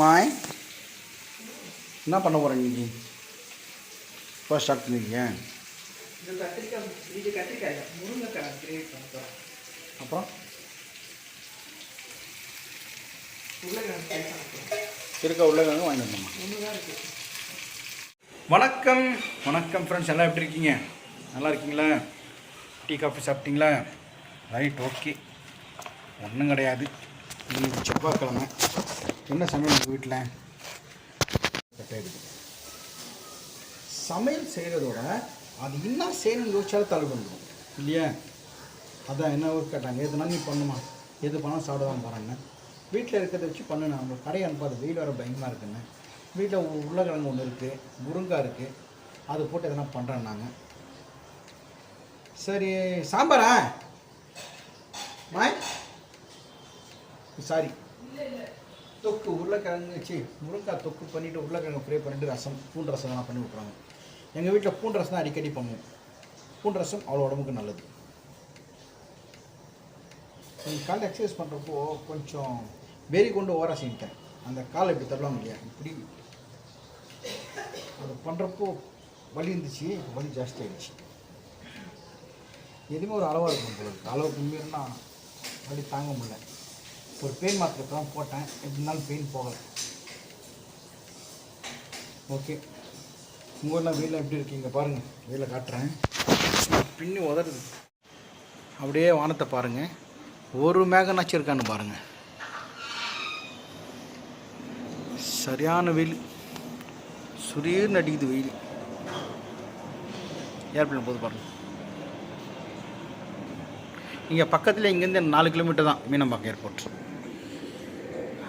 மாய் என்ன பண்ண போகிறேன் இன்னைக்கு ஃபர்ஸ்ட் ஸ்டார்ட் பண்ணிருக்கீங்க. அப்புறம்? இருக்க உள்ளவங்க வாங்கி வந்தோம்மா வணக்கம். வணக்கம் ஃப்ரெண்ட்ஸ் எல்லாம் எப்படி இருக்கீங்க? நல்லா இருக்கீங்களா? டீ காஃபி சாப்பிட்டீங்களா? Right okay. ஒன்றும் கிடையாது. இன்னைக்கு செவ்வாய்க்கிழமை. என்ன சமையல் உங்கள் வீட்டில் சமையல் செய்கிறதோட அது என்ன செய்யணும்னு யோசிச்சாலும் தலை வந்துடும் இல்லையா? அதான் என்ன ஊர் கேட்டாங்க எதுனா நீ பண்ணுமா? எது பண்ணால் சாப்பிட தான் வீட்டில் இருக்கிறத வச்சு பண்ணு நம்ம கடையை அனுப்பாது வெயில் வர பயங்கரமாக இருக்குன்னு. வீட்டில் உருளைக்கிழங்கு ஒன்று இருக்குது முருங்காய் இருக்குது அது போட்டு எதனா பண்ணுறேன் நாங்கள் சரி சாம்பாரா? மாய் சாரி. தொக்கு உருளைக்கிழங்கு சி முருங்காய் தொக்கு பண்ணிவிட்டு உருளைக்கிழங்கு ஃப்ரை பண்ணிவிட்டு ரசம் பூண்டு ரசம் எல்லாம் பண்ணி விட்றாங்க எங்கள் வீட்டில் பூண்டு ரசம் தான் அடிக்கடி பண்ணுவோம். பூண்டு ரசம் அவ்வளோ உடம்புக்கு நல்லது. நீங்கள் காலையில் எக்ஸசைஸ் பண்ணுறப்போ கொஞ்சம் வெறி கொண்டு ஓர செஞ்சிட்டேன். அந்த காலை இப்படி தரலாம் இல்லையா? இப்படி. அது பண்ணுறப்போ வலி இருந்துச்சு வலி ஜாஸ்தி ஆகிடுச்சு எதுவுமே ஒரு அளவாக இருக்கும் போல அளவுக்கு மீறினா வலி தாங்க முடியல. ஒரு பெயின் மாத்திரை தான் போட்டேன். எப்படி இருந்தாலும் பெயின் போகலை. ஓகே உங்கள் ஊரில் வெயிலில் எப்படி இருக்கீங்க? பாருங்கள் வெயில காட்டுறேன். பின்னி உதறுது. அப்படியே வானத்தை பாருங்கள் ஒரு மேகனாச்சும் இருக்கான்னு பாருங்கள் சரியான வெயில். சுரீர்னு அடிக்குது வெயில். ஏர்பிளேன் போது பாருங்கள் இங்கே பக்கத்தில் இங்கேருந்து நாலு கிலோமீட்டர் தான் மீனம்பாக்கம் ஏர்போர்ட்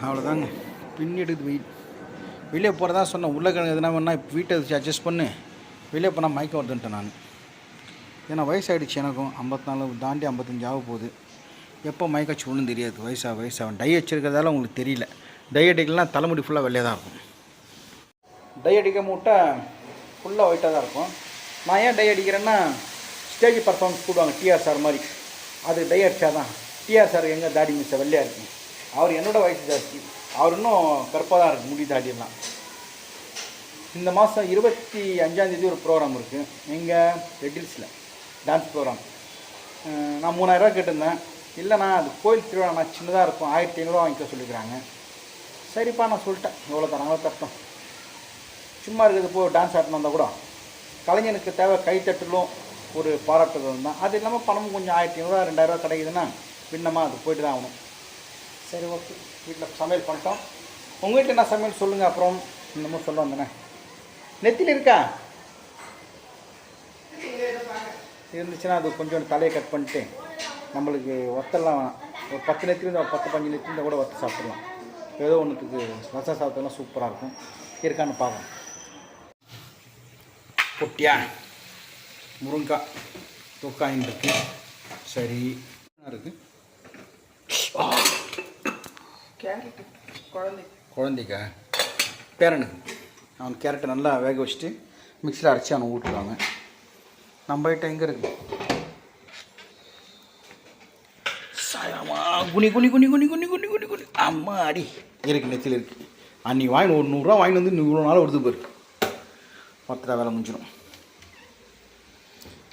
அவ்வளோதாங்க பின் எடுக்குது வெயிட் வெளியே போகிறதா சொன்னேன் உருளைக்கிழங்கு எதுனா வேணால் வீட்டை அட்ஜஸ்ட் பண்ணு. வெளியே போனால் மயக்கம் வருதுன்ட்டேன் நான். ஏன்னா வயசாகிடுச்சு எனக்கும். ஐம்பத்தி நாலு தாண்டி ஐம்பத்தஞ்சு ஆக போகுது. எப்போ மயக்காச்சு ஒன்றும் தெரியாது. வயசாக வயசாகும் டை வச்சுருக்கிறதால உங்களுக்கு தெரியல. டை அடிக்கலாம் தலைமுடி ஃபுல்லாக வெளியே தான் இருக்கும். டை அடிக்க மூட்டை ஃபுல்லாக ஒயிட்டாக தான் இருக்கும். நான் ஏன் டை அடிக்கிறேன்னா ஸ்டேஜ் பர்ஃபார்மன்ஸ் போடுவாங்க டிஆர் சார் மாதிரி. அது டை அடித்தா தான் டிஆர் சார் எங்கே தாடி மிஸ்ஸை வெள்ளையாக இருக்கும் அவர் என்னோட வயசு ஜாஸ்தி. அவர் இன்னும் கருப்பாக தான் இருக்குது முடி தாட்டிடலாம் இந்த மாதம் இருபத்தி அஞ்சாந்தேதி ஒரு ப்ரோக்ராம் இருக்குது எங்கள் ரெட்டில்ஸில் டான்ஸ் ப்ரோக்ராம் நான் மூணாயிரரூவா கேட்டிருந்தேன். இல்லைண்ணா அது கோயில் திருவிழா நான் சின்னதாக இருக்கும். ஆயிரத்தி ஐநூறுரூவா வாங்கிக்க சொல்லிக்கிறாங்க. சரிப்பா நான் சொல்லிட்டேன். எவ்வளோ தராங்களோ கஷ்டம். சும்மா இருக்கிறது போ டான்ஸ் ஆட்டணும் வந்தால் கூட. கலைஞனுக்கு தேவை கைத்தட்டலும் ஒரு பாராட்டுதல் தான். அது இல்லாமல் பணமும் கொஞ்சம் ஆயிரத்தி ஐநூறுரூவா ரெண்டாயிரரூவா கிடைக்குதுன்னா பின்னமாக அது போயிட்டு தான் ஆகணும். சரி ஓகே. வீட்டில் சமையல் பண்ணிட்டோம். உங்கள் வீட்டில் என்ன சமையல் சொல்லுங்கள் அப்புறம் இன்னமும் சொல்ல வந்தேனே. நெத்தியில் இருக்கா? இருந்துச்சுன்னா அது கொஞ்சம் தலையை கட் பண்ணிட்டு நம்மளுக்கு ஒத்தெல்லாம் ஒரு பத்து நெத்திலேருந்து ஒரு பத்து பஞ்சு நெத்திலேருந்து கூட ஒத்த சாப்பிட்லாம். ஏதோ ஒன்றுத்துக்கு ரசம் சாப்பிட்டோம்னா சூப்பராக இருக்கும். இருக்கான்னு பார்ப்போம். பொட்டியா முருங்காய் தொக்காயின் இருக்குது சரி. இருக்குது இருக்கு கேரட் குழந்தை குழந்தைக்கா பேரனுக்கு அவன் கேரட்டை நல்லா வேக வச்சுட்டு மிக்சியில் அரைச்சி அவனை ஊட்டுவாங்க நம்ம கிட்ட எங்கே இருக்கு சாயமா குனி குனி குனி குனி குனி குனி குனி குனி அம்மா அடி இருக்கு நெத்தில் இருக்கு அன்னைக்கு வாங்கி ஒரு நூறுரூவா வாங்கிட்டு வந்து இவ்வளோ நாள் வருது பாரு மொத்தத்தில் வேலை முடிஞ்சிடும்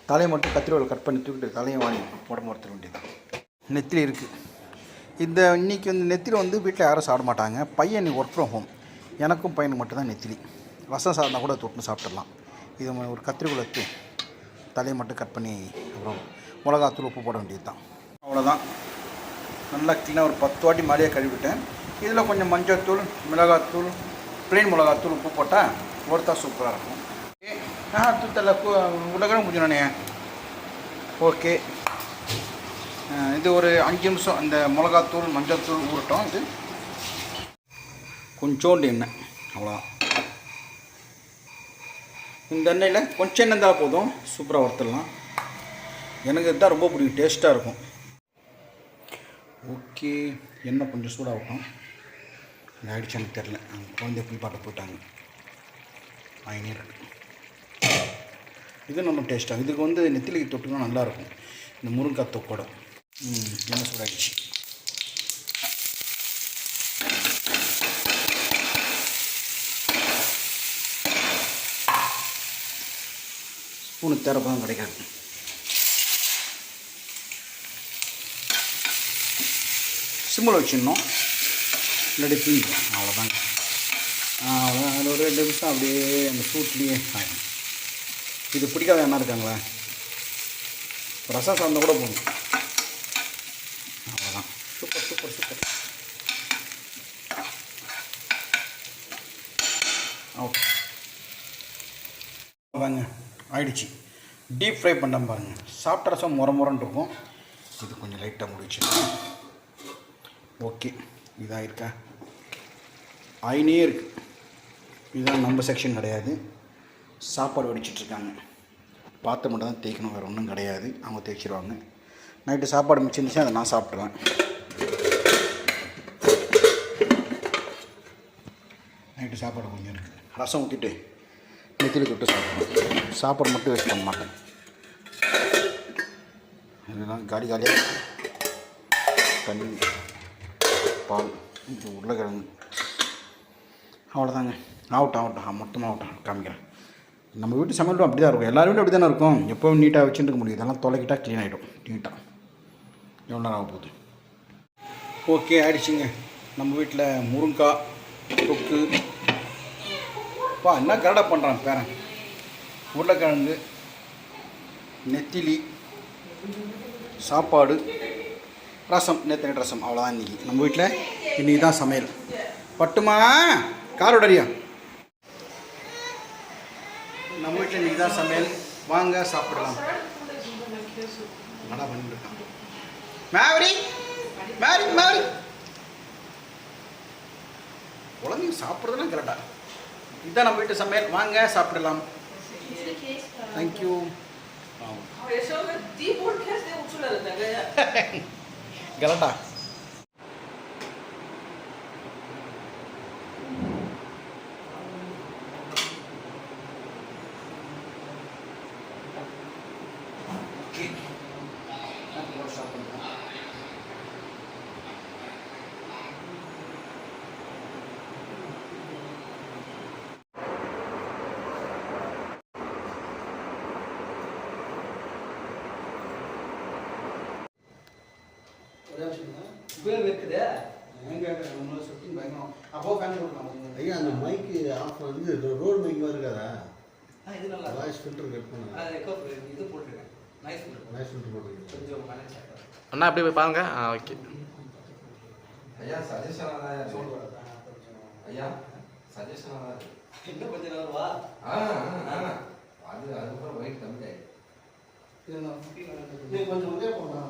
தலையை மட்டும் கத்திரிவாள் கட் பண்ணி தூக்கிட்டு தலையை வாங்கி உடம்பு ஒருத்தர் வேண்டியது நெத்திலி இருக்குது இந்த இன்றைக்கி வந்து நெத்திரி வந்து வீட்டில் யாரும் சாப்பிட மாட்டாங்க. பையன் இன்னைக்கு ஒர்க் ஃப்ரம் ஹோம் எனக்கும் பையனுக்கு மட்டும்தான் நெத்திலி. ரசம் சாதனா கூட தொட்டு சாப்பிட்றலாம் இது ஒரு கத்திரிக்குளத்து தலையை மட்டும் கட் பண்ணி அப்புறம் மிளகாத்தூள் உப்பு போட வேண்டியது தான் அவ்வளோதான் நல்லா க்ளீனாக ஒரு பத்து வாட்டி மாதிரியே கழுவிட்டேன். இதில் கொஞ்சம் மஞ்சள்தூள் மிளகாத்தூள் ப்ளெயின் மிளகாத்தூள் உப்பு போட்டால் ஒருத்தா சூப்பராக இருக்கும். ஆ தூத்தல உலகம் முடிஞ்சோனே ஓகே. இது ஒரு அஞ்சு நிமிஷம் இந்த மிளகாத்தூள் மஞ்சள்தூள் ஊறட்டும் இது. கொஞ்சோண்டு எண்ணெய் அவ்வளோதான் இந்த எண்ணெயில் கொஞ்சம் எண்ணெய் இருந்தால் போதும் சூப்பராக வறுத்துடலாம். எனக்கு இதுதான் ரொம்ப பிடிக்கும் டேஸ்ட்டாக இருக்கும். ஓகே எண்ணெய் கொஞ்சம் சூடாகட்டும். இது ஆயிடுச்சான்னு தெரில அவங்க குழந்தைய குளிப்பாட்ட போயிட்டாங்க ஐநீர் இது நம்ம டேஸ்ட்டாக இதுக்கு வந்து நெத்திலிக்கு தொட்டுனா நல்லாயிருக்கும் இந்த முருங்காய் தொக்கோட எண்ணெய் சூடாகிடுச்சு ஸ்பூனு தேரப்பதான் கிடைக்காது. சிம்மில் வச்சிடணும். இல்லாட்டி தீஞ்சிடும் அவ்வளோதாங்க அதில் ஒரு ரெண்டு நிமிஷம் அப்படியே அந்த சூட்லேயே ஆகும் இது பிடிக்காத எண்ணெய் இருக்காங்களே? ரசம் சார்ந்த கூட போகணும் ஆயிடுச்சு. டீப் ஃப்ரை பண்ண பாருங்கள் சாப்பிட்ட ரசம் முற முறன்னு இருக்கும். இது கொஞ்சம் லைட்டாக முடிச்சு. ஓகே இதாக இருக்கா ஆயினே இருக்கு. இதுதான் நம்ம செக்ஷன் கிடையாது. சாப்பாடு வடிச்சிட்ருக்காங்க பார்த்து மட்டும் தான் தேய்க்கணும். வேறு ஒன்றும் கிடையாது. அவங்க தேய்ச்சிருவாங்க. நைட்டு சாப்பாடு மிச்சம் இருந்துச்சு அதை நான் சாப்பிட்ருவேன் நைட்டு சாப்பாடு கொஞ்சம் இருக்குது ரசம் ஊற்றிட்டு நெத்திலி தொட்டு சாப்பிடுவேன் சாப்பாடு. மட்டும் வேஸ்ட் பண்ண மாட்டேன். இதெல்லாம் காலி காலியாக தண்ணி பால் இது உருளைக்கிழங்கு. அவ்வளோதாங்க ஆகட்டும் ஆகட்டும் மொத்தமாக ஆகட்டும் காமிக்கிறேன். நம்ம வீட்டு சமையலும் அப்படி தான் இருக்கும். எல்லாரும் வீடும் அப்படி தானே இருக்கும். எப்போவும் நீட்டாக வச்சுட்டு இருக்க முடியும். இதெல்லாம் தொலைக்கிட்டால் க்ளீன் ஆகிடும் நீட்டாக எவ்வளோ நேரம் ஆக போகுது? ஓகே ஆயிடுச்சுங்க. நம்ம வீட்டில் முருங்காய் தொக்கு பா என்ன கரடை பண்ணுறான் பேரன்? உருளைக்கிழங்கு நெத்திலி சாப்பாடு ரசம் நேற்று ரசம். அவ்வளோதான் இன்றைக்கி நம்ம வீட்டில் இன்றைக்கி தான் சமையல். பட்டுமா காரோடரியா நம்ம வீட்டில் இன்றைக்கி தான் சமையல். வாங்க சாப்பிடலாம். நல்லா பண்ணிருக்கான் மேரி மேரி மேரி குழந்தைங்க சாப்பிட்றதுலாம் கரெக்டாக இதுதான் நம்ம வீட்டு சமையல். வாங்க சாப்பிடலாம். Thank you Jeg Thank you. De burde kaste det utroligt, der gør jeg. கரெக்டா Ubehag இருக்குதே. அப்போ ஃபேன் போட்டுக்கலாம் ஐயா அந்த மைக்கு ஆஃப் வந்து ரோடு மைக் இருக்காதா ஆ, இது நல்லா. வாய்ஸ் ஃபில்டர் கட் பண்ண அது echo free, இது போட்டிருக்கேன். Nice போட்டிருக்கேன். வாய்ஸ் ஃபில்டர் போட்டுருக்கீங்க கொஞ்சம் ஆகும். அண்ணா அப்படியே போய் பாருங்க ஆ ஓகே ஐயா சஜஷன் தான் ஐயா சஜஷன் தான் இன்னும் கொஞ்ச நேரம் வா. ஆ ஆ, ஆ. அது அதுக்கப்புறம் வெயிட் கம்மி ஆயிடுச்சு கொஞ்சம் உள்ளே போனா